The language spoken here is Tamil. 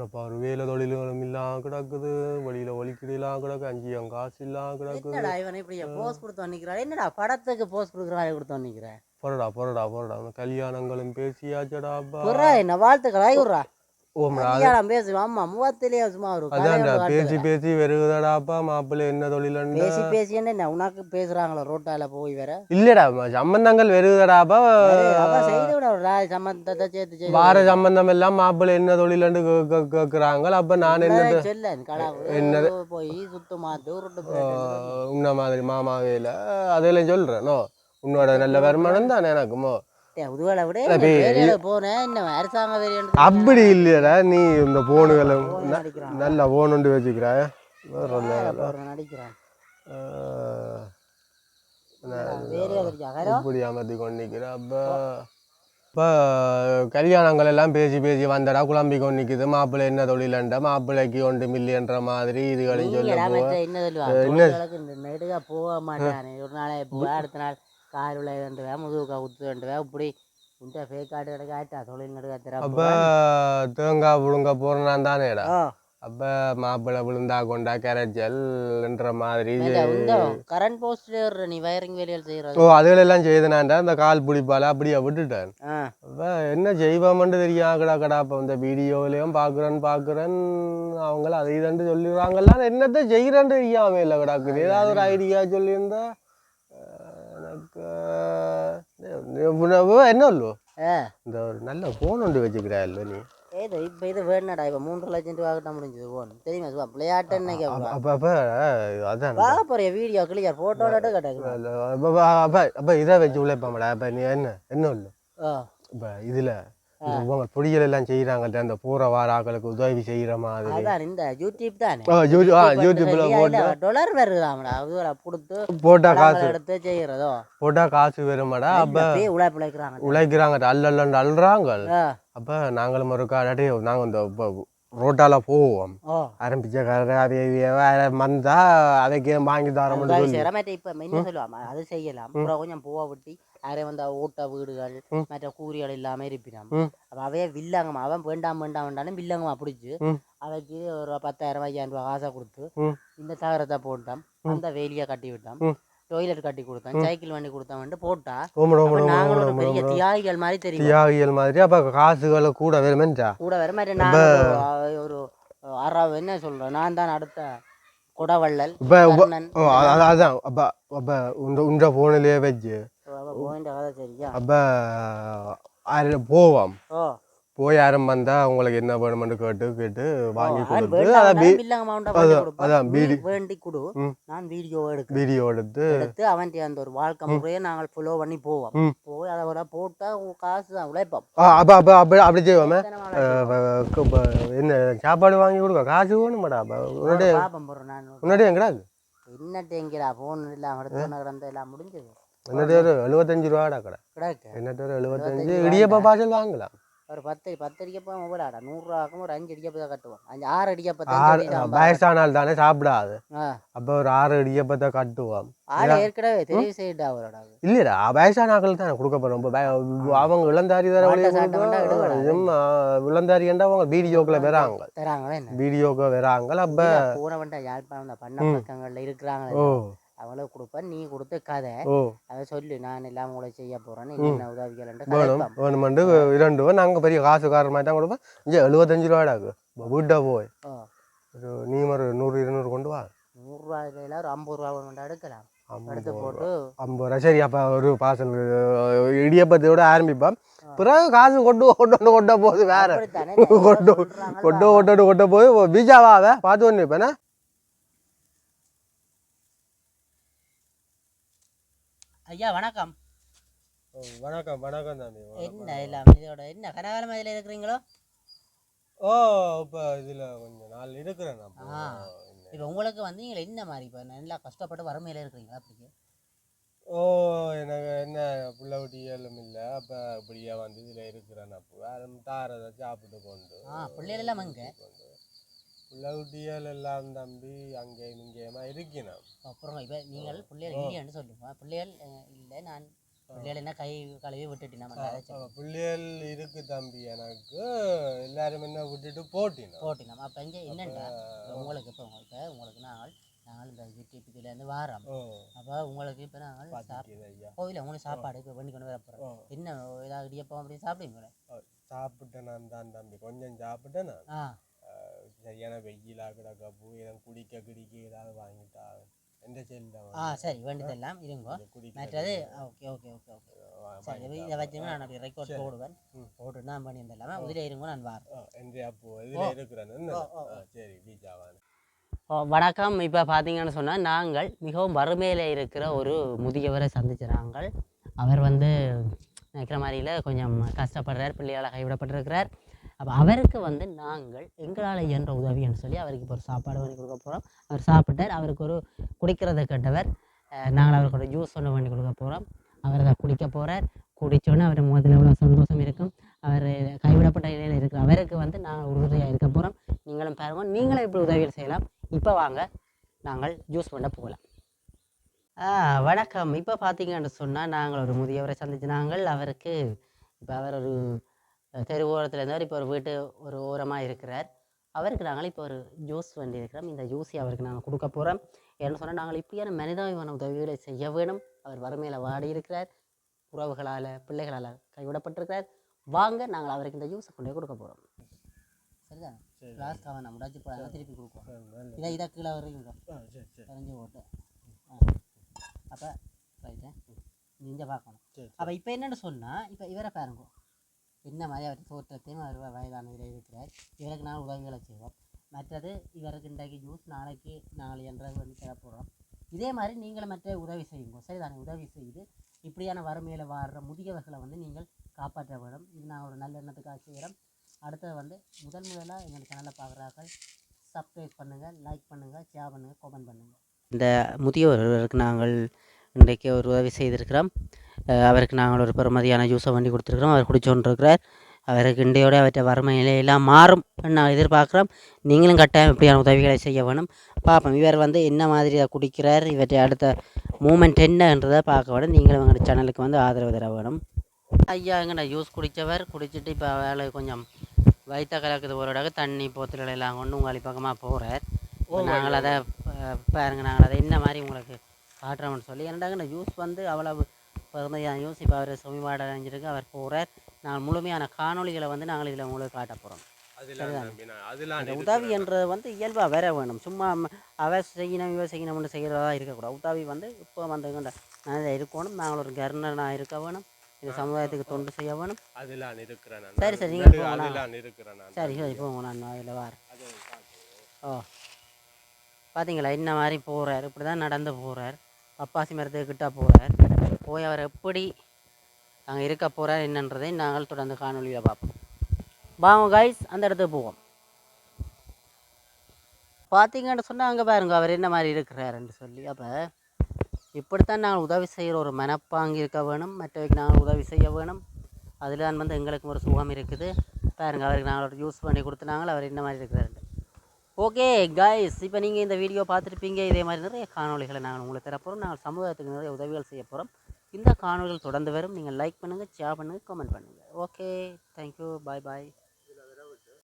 என்னப்பா ஒரு வேலை தொழில்களும் இல்லாம கிடக்குது வெளியில ஒலிக்கிடலாம் கிடக்கு அங்கேயும் காசு இல்லாம கிடக்குது. என்னடா இவன் இப்படி போஸ் கொடுத்து நிக்கிறான் என்னடா படத்துக்கு போஸ் கொடுக்குறாரு கொடுத்து நிக்கிறேன் போறடா போறடா போறடா கல்யாணங்களும் பேசியாச்சடா அப்பா. புறா என்ன வாழ்த்துக்கள் விட்றா ஆமா மூவத்திலேயே சும்மா ஒரு அதான்டா கல்யாணம் பேசி. பேசி வருகுதாடாப்பா மாப்பிள்ளை என்ன தொழிலண்டா? பேசி பேசி என்ன உனக்கு பேசுறாங்களோ ரோட்டால போய் வேற. இல்லடா சம்பந்தங்கள் ராய் சம்பந்தத்தை சேர்த்து வார சம்பந்தம் எல்லாம் மாப்பிள்ளை என்ன தொழிலண்டு கேக்குறாங்க அப்ப நான் என்ன என்னது? போய் சுத்து மாத்து உன்ன மாதிரி மாமாவேல அதெல்லாம் சொல்றேன் உன்னோட நல்ல வருமானம் தானே எனக்குமோ அப்படி இல்லையடா நீ இந்த போனுகளை நல்லா போன் ஒன்று வச்சுக்கிற. இப்படி அமர்த்தி கொண்டிருக்கிற அப்போ இப்போ கல்யாணங்கள் எல்லாம் பேசி பேசி வந்தடா குழம்பி கொண்டு நிற்குது மாப்பிள்ளை என்ன தொழிலண்ட மாப்பிள்ளைக்கு ஒன்று மில்லியன்ற மாதிரி இதுகளையும் சொல்ல என்ன போக மாட்டானே. ஒரு நாளே அடுத்த நாள் கார் உள்ள வேண்டுவா முதுகுக்கா குத்து வேண்டுவா இப்படி உண்ட ஃபேக்காட்டு கிடக்க ஆயிட்டா தொழில் நடுக்க அப்போ தேங்காய் புழுங்க போறேன் தானேடா அப்போ மாப்பிள்ளை விழுந்தா கொண்டா கரைச்சல்ன்ற மாதிரி கரண்ட் போஸ்ட்ல நீ வயரிங் வேலைகள் செய்யறது ஓ அதுகளெல்லாம் செய்தனாண்டா இந்த கால் பிடிப்பால அப்படியே விட்டுட்டேன் அப்போ என்ன செய்வோம்னு தெரியும் கடா கடா இப்போ இந்த வீடியோவிலையும் பார்க்குறேன் பார்க்குறேன் அவங்கள அதை இதண்டு சொல்லிடுறாங்கல்ல என்னத்தை செய்கிறேன்னு தெரியாம இல்லை கிடாக்குது ஏதாவது ஒரு ஐடியா சொல்லியிருந்தா என்ன ஆ. இந்த ஒரு நல்ல ஃபோன் ஒன்று வச்சுக்கிறா இல்லை நீ? ஏதோ இப்போ இது வேணும்டா. இப்போ மூன்று லட்சம் ரூபா கிட்ட முடிஞ்சது போன் தெரியுமா சும்மா விளையாட்டு இன்னைக்கு அப்போ அப்போ அதான். பார்க்க போறிய வீடியோ கிளியர் போட்டோட கிடக்கு. அப்போ அப்போ இதை வச்சு உழைப்பாமடா. அப்போ நீ என்ன என்ன ஓ இப்போ இதில் பொடிகள் எல்லாம் செய்கிறாங்கல்ல அந்த பூர வாராக்களுக்கு உதவி செய்கிற மாதிரி. அதான் இந்த யூடியூப் தானே. யூடியூப்ல போட்டு. டொலர் வருதாமடா அதுல கொடுத்து போட்டா காசு. எடுத்து செய்யறதோ? போட்டா காசு வருமாடா அப்ப உழைப்பு உழைக்கிறாங்க உழைக்கிறாங்க அல்லல்லன்னு அல்றாங்க. அப்ப நாங்களும் ஒரு காடாட்டி நாங்க இந்த ரோட்டால போவோம். ஆரம்பிச்ச வந்தா அவைக்கு வாங்கி செய்யற மற்ற இப்ப என்ன சொல்லுவாம அது செய்யலாம். கொஞ்சம் பூவா வெட்டி யாரே வந்தா ஓட்ட வீடுகள். மற்ற கூறிகள் இல்லாம இருப்பினாம். ம். அப்ப அவைய வில்லங்கம்மா அவன் வேண்டாம் வேண்டாம் வேண்டாலும் வில்லங்கம்மா பிடிச்சு. அவைக்கு ஒரு பத்தாயிரம் ஐயாயிரம் ரூபாய் காசை கொடுத்து. இந்த தகரத்தை போட்டான். அந்த வேலியை கட்டி விட்டான். டொய்லெட் கட்டி கொடுத்தான். சைக்கிள் வண்டி போட்டா நாங்களும் ஒரு ஓமட பெரிய தியாகிகள் மாதிரி தெரியும். தியாகிகள் மாதிரி அப்ப காசுகளை கூட வருமென்றா கூட வர மாதிரி நாங்கள் ஒரு- ஆறாவது என்ன சொல்றேன் நான் தான் அடுத்த குடவள்ளல் அதான். உண்ட உண்ட போனிலே வச்சு அப்ப ஆறு போவோம். போய் யாரும் வந்தா உங்களுக்கு என்ன வேணுமென்று கேட்டு கேட்டு வாங்கி கொடுத்து அதான், பீடி. வேண்டி கொடு. நான் வீடியோ எடுக்கிறேன். வீடியோ எடுத்து எடுத்து அவன் அந்த ஒரு வாழ்க்கை முறையை நாங்கள் ஃபாலோ பண்ணி போவோம். போய் அதை விட போட்டா உன் காசு தான் உழைப்போம். அப்ப அப்ப அப்படி அப்படி செய்வோமே. என்ன சாப்பாடு வாங்கி கொடுக்க காசு அப்ப. ஆச்சு? பாப்பம் போடுறேன் நான் உன்னோட எங்கடாது என்னட்டு எங்கடா போன் இல்லாம எடுத்து கிடந்த எல்லாம் முடிஞ்சது. எழுபத்தஞ்சு ரூபாடா கடை. கிடக்கு? என்னட்டு ஒரு எழுபத்தஞ்சு? எழுபத்தஞ்சு இடியப்ப பாசல் வாங்கலாம். ஒரு பத்து பத்து அடிக்கப்போ மொபைலாடா நூறுரூவாக்கும் ஒரு அஞ்சு அடிக்கப்போ தான் கட்டுவோம். அஞ்சு ஆறு ஆறு அடிக்கப்போ வயசானால் தானே சாப்பிடாது. அப்ப ஒரு ஆறு இடியப்பத்தை கட்டுவோம். ஆளு ஏற்கனவே தெரிவு செய்யிட்டா அவரோட. இல்லடா வயசானாக்கள் தானே கொடுக்க ரொம்ப அவங்க வேண்டா விடுவாடா. கொடுக்கும் இளந்தாரிண்டா அவங்க வீடியோக்குள்ள வராங்க. தராங்களே வீடியோக்கு வராங்க. அப்ப போனவன்ட்ட யாழ்ப்பாணம் பண்ண. பக்கங்கள்ல இருக்கிறாங்க ஓ அவளுக்கு கொடுப்பேன் நீ கொடுத்த கதை. அதை சொல்லு நான் எல்லாம் உங்களை செய்ய போறேன்னு. என்ன உதவிகள் வேணும் வேணுமெண்டு இரண்டு ரூபா நாங்கள் பெரிய காசுக்காரர் மாதிரி தான் கொடுப்போம். இங்கே எழுபத்தஞ்சு ரூபாடாக்கு வீட்டை போய். ஒரு நீ ஒரு நூறு இருநூறு கொண்டு வா. நூறுரூவாயில ஒரு ஐம்பது ரூபா கொண்டு எடுக்கலாம். எடுத்து போட்டு. ஐம்பது ரூபா. சரி அப்போ ஒரு பார்சல் இடியப்பத்தையோட ஆரம்பிப்போம். பிறகு காசு கொண்டு கொண்டு கொண்ட போகுது வேற. கொண்டு கொண்டு கொண்டு கொண்ட போய் பீஜாவாவே பார்த்து ஒன்று இப்போனா ஐயா வணக்கம். வணக்கம் வணக்கம் தம்பி என்ன எல்லாம் இதோட? என்ன கனகாலம் இதில் இருக்கிறீங்களோ? ஓ இப்போ இதில் கொஞ்சம் நாள் இருக்கிறேன் நான். இப்போ. உங்களுக்கு வந்து நீங்கள் என்ன மாதிரி இப்போ நல்லா கஷ்டப்பட்டு வறுமையில இருக்கிறீங்களா அப்படி ஓ எனக்கு என்ன புள்ள குட்டிகளும் இல்லை அப்போ இப்படியே வந்து இதில் இருக்கிறேன் அப்போ வேற தாரதை சாப்பிட்டு கொண்டு ஆ பிள்ளைகள் எல்லாம் அங்கே? குட்டிகள் எல்லாம் தம்பி அங்கேயும் இங்கேயுமா இருக்கணும் அப்புறம் இப்போ நீங்கள் பிள்ளைகள் இல்லையான்னு சொல்லுங்க. பிள்ளைகள் இல்லை நான் பிள்ளைகள் என்ன கை கழுவி விட்டுட்டு நம்ம அரைச்சி அப்ப பிள்ளைகள் இருக்கு தம்பி எனக்கு. எல்லாரும் என்ன விட்டுட்டு போட்டினோம். போட்டினோம். அப்போ இங்கே என்னென்னா உங்களுக்கு இப்போ உங்களுக்கு உங்களுக்கு நாங்கள் நாங்கள் இந்த யூடியூப்லேருந்து வாரோம். அப்போ உங்களுக்கு இப்போ நாங்கள் கோவிலில் உங்களுக்கு சாப்பாடு இப்போ பண்ணி கொண்டு வர போகிறோம் என்ன ஏதாவது இடியப்பம் அப்படி சாப்பிடுவீங்களே? சாப்பிட்டேன் நான் தான் தம்பி. கொஞ்சம் சாப்பிட்டேன் நான். ஆ. சரியான வெயிலா கிடக்க போய் எனக்கு குடிக்க குடிக்க ஏதாவது வாங்கிட்டா எந்த செல்ல ஆ சரி வேண்டியதெல்லாம் இருங்கோ. குடிக்க மற்றது ஓகே ஓகே ஓகே ஓகே. சரி. இதை வச்சுங்க நான் அப்படி ரெக்கார்ட். போடுவேன். போட்டு நான் பண்ணியிருந்தேன் உதிரி இருங்கோ நான் வாரேன். எந்த அப்போ இதுல இருக்கிறேன். சரி டீச்சாவான ஓ வணக்கம். இப்போ பார்த்தீங்கன்னு சொன்னால் நாங்கள் மிகவும் வறுமையில் இருக்கிற ஒரு முதியவரை சந்திச்சிறாங்கள் அவர் வந்து நினைக்கிற மாதிரியில் கொஞ்சம் கஷ்டப்படுறார் பிள்ளையால் கைவிடப்பட்டிருக்கிறார். அப்போ அவருக்கு வந்து நாங்கள் எங்களால் இயன்ற உதவின்னு சொல்லி அவருக்கு இப்போ ஒரு சாப்பாடு பண்ணி கொடுக்க போகிறோம் அவர் சாப்பிட்டார். அவருக்கு ஒரு குடிக்கிறதை கேட்டவர். நாங்கள் அவருக்கு ஒரு ஜூஸ் ஒன்று பண்ணி கொடுக்க போகிறோம் அவர் அதை குடிக்க போகிறார் குடித்தோன்னே அவர் முகத்தில் எவ்வளோ சந்தோஷம் இருக்கும். அவர் கைவிடப்பட்ட நிலையில் இருக்கிற அவருக்கு வந்து நாங்கள் உறுதுணையாக இருக்க போகிறோம் நீங்களும் பாருங்க நீங்களும் இப்படி உதவிகள் செய்யலாம். இப்போ வாங்க நாங்கள் ஜூஸ் பண்ண போகலாம். வணக்கம். இப்போ பார்த்தீங்கன்னு சொன்னால் நாங்கள் ஒரு முதியவரை சந்திச்சு நாங்கள் அவருக்கு இப்போ அவர் ஒரு தெரு ஓரத்தில் இருந்தார் இப்போ ஒரு வீட்டு ஒரு ஓரமாக இருக்கிறார். அவருக்கு நாங்கள் இப்போ ஒரு ஜூஸ் வண்டி இருக்கிறோம். இந்த ஜூஸை அவருக்கு நாங்கள் கொடுக்க போகிறோம் என்ன சொன்னால் நாங்கள் இப்படியான மனிதாபிமான உதவிகளை செய்ய வேணும். அவர் வறுமையில் வாடி இருக்கிறார். உறவுகளால் பிள்ளைகளால் கைவிடப்பட்டிருக்கிறார். வாங்க நாங்கள் அவருக்கு இந்த ஜூஸை கொண்டு கொடுக்க போகிறோம் சரிதான் கவன் நம்ம உடாச்சி போடாங்க திருப்பி கொடுப்போம். இதை இதை கீழே வர்றீங்க தெரிஞ்சு போட்டு. அப்போ ரைட்டு நீங்க பார்க்கணும். அப்போ இப்போ என்னென்னு சொன்னால் இப்போ இவரை பாருங்க. என்ன மாதிரி அவர் தோற்றத்தையும் அவர் வயதானதில் இருக்கிறார். இவருக்கு நான் உதவிகளை செய்வோம். மற்றது இவருக்கு இன்றைக்கு ஜூஸ் நாளைக்கு நாளை என்ற வந்து தர இதே மாதிரி நீங்களும் மற்ற உதவி செய்யுங்க. சரிதானே? உதவி செய்து இப்படியான வறுமையில் வாடுற முதியவர்களை வந்து நீங்கள் காப்பாற்ற வேணும் இது நான் ஒரு நல்ல எண்ணத்துக்காக செய்கிறோம் அடுத்தது வந்து முதல் முதலாக எங்கள் சேனலை பார்க்குறார்கள். சப்ஸ்கிரைப் பண்ணுங்கள் லைக் பண்ணுங்கள் ஷேர் பண்ணுங்கள் கமெண்ட் பண்ணுங்கள் இந்த முதியவர்களுக்கு நாங்கள் இன்றைக்கு ஒரு உதவி செய்திருக்கிறோம் அவருக்கு நாங்கள் ஒரு பெருமதியான ஜூஸை வண்டி கொடுத்துருக்குறோம். அவர் குடிச்சோன்றிருக்கிறார் அவருக்கு இன்றையோட அவற்றை வறுமை நிலையெல்லாம் மாறும் நான் எதிர்பார்க்குறோம். நீங்களும் கட்டாயம் இப்படியான உதவிகளை செய்ய வேணும். பார்ப்போம் இவர் வந்து என்ன மாதிரி இதை குடிக்கிறார் இவற்றை அடுத்த மூமெண்ட் என்னன்றதை பார்க்க வேணும். நீங்களும் எங்கள் சேனலுக்கு வந்து ஆதரவு தர வேணும். ஐயா எங்கண்ணா ஜூஸ் குடித்தவர். குடிச்சிட்டு இப்போ வேலை கொஞ்சம் வயிற்ற கலக்குது ஒரு தண்ணி போத்தல்கள் எல்லாம் கொண்டு உங்களை பக்கமாக போகிறார் நாங்கள் அதை ப- பாருங்க நாங்கள் அதை என்ன மாதிரி உங்களுக்கு காட்டுறோம்னு சொல்லி என்னடாங்க இந்த ஜூஸ் வந்து அவ்வளவு பெருமையான ஜூஸ் இப்போ அவர் சுமிபாடு அடைஞ்சிருக்கு அவர் போகிறார் நாங்கள் முழுமையான காணொளிகளை வந்து நாங்கள் இதில் உங்களுக்கு காட்ட போகிறோம் இருக்கிறேன். உதவின்றது வந்து இயல்பாக வேற வேணும். சும்மா அவ செய்யணும் இவ செய்யணும்னு செய்கிறதா இருக்கக்கூடாது. உதவி வந்து இப்போ வந்து நான் இருக்கணும். நாங்கள் ஒரு கர்ணனாக இருக்க வேணும். இந்த சமுதாயத்துக்கு தொண்டு செய்ய வேணும். சரி, சரி, நடு- நீங்க போங்க, நான் அதெல்லாம் இருக்கிறேன் நான் சரி சரி போங்க நான் அதில் காட்டுங்க. ஓ. பார்த்தீங்களா இந்த மாதிரி போகிறார் இப்படி தான் நடந்து போகிறார் பப்பாசி மரத்துக்கிட்ட போகிறார் போய் அவர் எப்படி அங்கே இருக்க போகிறார் என்னன்றதை நாங்கள் தொடர்ந்து காணொலியில் பார்ப்போம். வாங்க கைஸ் அந்த இடத்துக்கு போவோம். பார்த்தீங்கன்னு சொன்னால் அங்கே பாருங்க அவர் என்ன மாதிரி இருக்கிறாருன்னு சொல்லி. அப்போ இப்படித்தான் நாங்கள் உதவி செய்கிற ஒரு மனப்பாங்கு இருக்க வேணும். மற்றவைக்கு நாங்கள் உதவி செய்ய வேணும். அதில் தான் வந்து எங்களுக்கு ஒரு சுகம் இருக்குது. பாருங்க அவருக்கு நாங்கள் ஒரு யூஸ் பண்ணி கொடுத்துனாங்களோ அவர் என்ன மாதிரி இருக்கிறார். ஓகே கைஸ் இப்போ நீங்கள் இந்த வீடியோ பார்த்துருப்பீங்க. இதே மாதிரி நிறைய காணொளிகளை நாங்கள் உங்களுக்கு தரப்போகிறோம் நாங்கள் சமூகத்துக்கு நிறைய உதவிகள் செய்ய போகிறோம் இந்த காணொளிகள் தொடர்ந்து வரும். நீங்கள் லைக் பண்ணுங்கள் ஷேர் பண்ணுங்கள் கமெண்ட் பண்ணுங்கள் ஓகே தேங்க்யூ பாய் பாய்